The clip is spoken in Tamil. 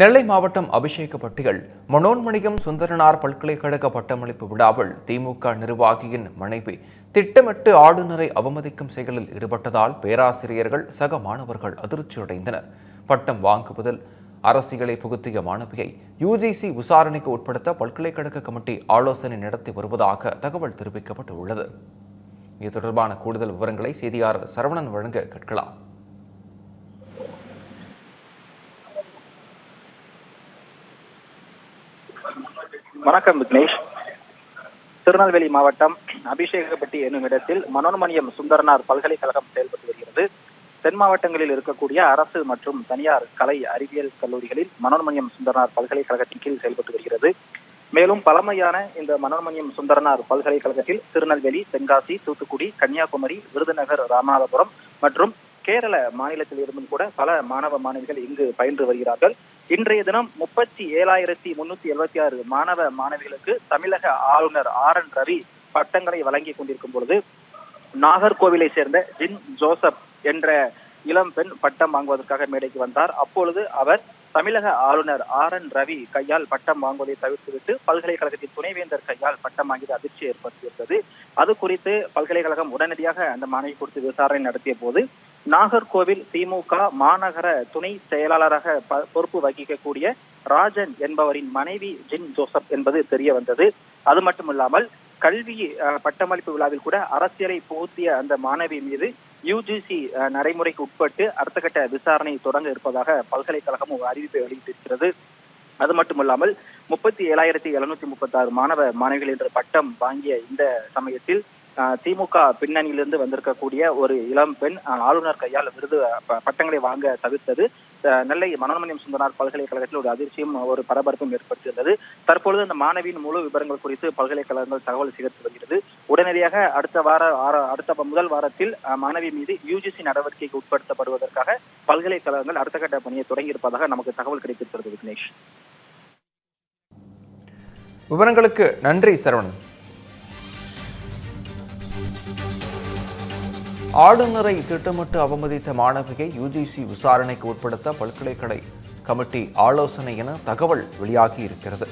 நெல்லை மாவட்டம் அபிஷேகப்பட்டிகள் மனோன்மணியம் சுந்தரனார் பல்கலைக்கழக பட்டமளிப்பு விழாவில் திமுக நிர்வாகியின் மனைவி திட்டமிட்டு ஆளுநரை அவமதிக்கும் செயலில் ஈடுபட்டதால் பேராசிரியர்கள் சக மாணவர்கள் அதிர்ச்சியடைந்தனர். பட்டம் வாங்குவதில் அரசியலை புகுத்திய மாணவியை யுஜிசி விசாரணைக்கு உட்படுத்த பல்கலைக்கழக கமிட்டி ஆலோசனை நடத்தி வருவதாக தகவல் தெரிவிக்கப்பட்டுள்ளது. இது தொடர்பான கூடுதல் விவரங்களை செய்தியாளர் சரவணன் வழங்க கேட்கலாம். வணக்கம் விக்னேஷ். திருநெல்வேலி மாவட்டம் அபிஷேகப்பட்டி என்னும் இடத்தில் மனோன்மணியம் சுந்தரனார் பல்கலைக்கழகம் செயல்பட்டு வருகிறது. தென் மாவட்டங்களில் இருக்கக்கூடிய அரசு மற்றும் தனியார் கலை அறிவியல் கல்லூரிகளில் மனோன்மணியம் சுந்தரனார் பல்கலைக்கழகத்தின் கீழ் செயல்பட்டு வருகிறது. மேலும் பழமையான இந்த மனோன்மணியம் சுந்தரனார் பல்கலைக்கழகத்தில் திருநெல்வேலி தென்காசி தூத்துக்குடி கன்னியாகுமரி விருதுநகர் ராமநாதபுரம் மற்றும் கேரள மாநிலத்தில் இருந்தும் கூட பல மாணவ மாணவிகள் இங்கு பயின்று வருகிறார்கள். இன்றைய தினம் முப்பத்தி ஏழாயிரத்தி முன்னூத்தி எழுபத்தி ஆறு மாணவ மாணவிகளுக்கு தமிழக ஆளுநர் ஆர் என் ரவி பட்டங்களை வழங்கி கொண்டிருக்கும் பொழுது நாகர்கோவிலை சேர்ந்த ஜின் ஜோசப் என்ற இளம் பெண் பட்டம் வாங்குவதற்காக மேடைக்கு வந்தார். அப்பொழுது அவர் தமிழக ஆளுநர் ஆர் என் ரவி கையால் பட்டம் வாங்குவதை தவிர்த்துவிட்டு பல்கலைக்கழகத்தின் துணைவேந்தர் கையால் பட்டம் வாங்கியது அதிர்ச்சி ஏற்படுத்தியிருந்தது. அது குறித்து பல்கலைக்கழகம் உடனடியாக அந்த மாணவி குறித்து விசாரணை நடத்திய போது நாகர்கோவில் திமுக மாநகர துணை செயலாளராக பொறுப்பு வகிக்கக்கூடிய ராஜன் என்பவரின் மனைவி ஜின் ஜோசப் என்பது தெரிய வந்தது. அது மட்டுமில்லாமல் கல்வி பட்டமளிப்பு விழாவில் கூட அரசியலை புகுத்திய அந்த மாணவி மீது யுஜிசி நடைமுறைக்கு உட்பட்டு அடுத்த கட்ட விசாரணை தொடங்க இருப்பதாக பல்கலைக்கழகமும் ஒரு அறிவிப்பை வெளியிட்டிருக்கிறது. அது மட்டுமல்லாமல் முப்பத்தி ஏழாயிரத்தி எழுநூத்தி முப்பத்தி ஆறு மாணவ மாணவிகள் என்ற பட்டம் வாங்கிய இந்த சமயத்தில் திமுக பின்னணியிலிருந்து வந்திருக்கக்கூடிய ஒரு இளம் பெண் ஆளுநர் கையால் விருது பட்டங்களை வாங்க தவிர்த்தது. அஹ், நெல்லை மனோன்மணியம் சுந்தரனார் பல்கலைக்கழகத்தில் ஒரு அதிர்ச்சியும் ஒரு பரபரப்பும் ஏற்படுத்தியிருந்தது தற்பொழுது அந்த மாணவியின் முழு விவரங்கள் குறித்து பல்கலைக்கழகங்கள் தகவல் சேகரித்து வருகிறது. உடனடியாக அடுத்த வார அடுத்த முதல் வாரத்தில் மாணவி மீது யுஜிசி நடவடிக்கைக்கு உட்படுத்தப்படுவதற்காக பல்கலைக்கழகங்கள் அடுத்த கட்ட பணியை தொடங்கி இருப்பதாக நமக்கு தகவல் கிடைத்திருக்கிறது விக்னேஷ் விவரங்களுக்கு நன்றி சரவணன். ஆளுநரை திட்டமிட்டு அவமதித்த மாணவியை யுஜிசி விசாரணைக்கு உட்படுத்த பல்கலைக்கழக கமிட்டி ஆலோசனை என தகவல் வெளியாகி இருக்கிறது.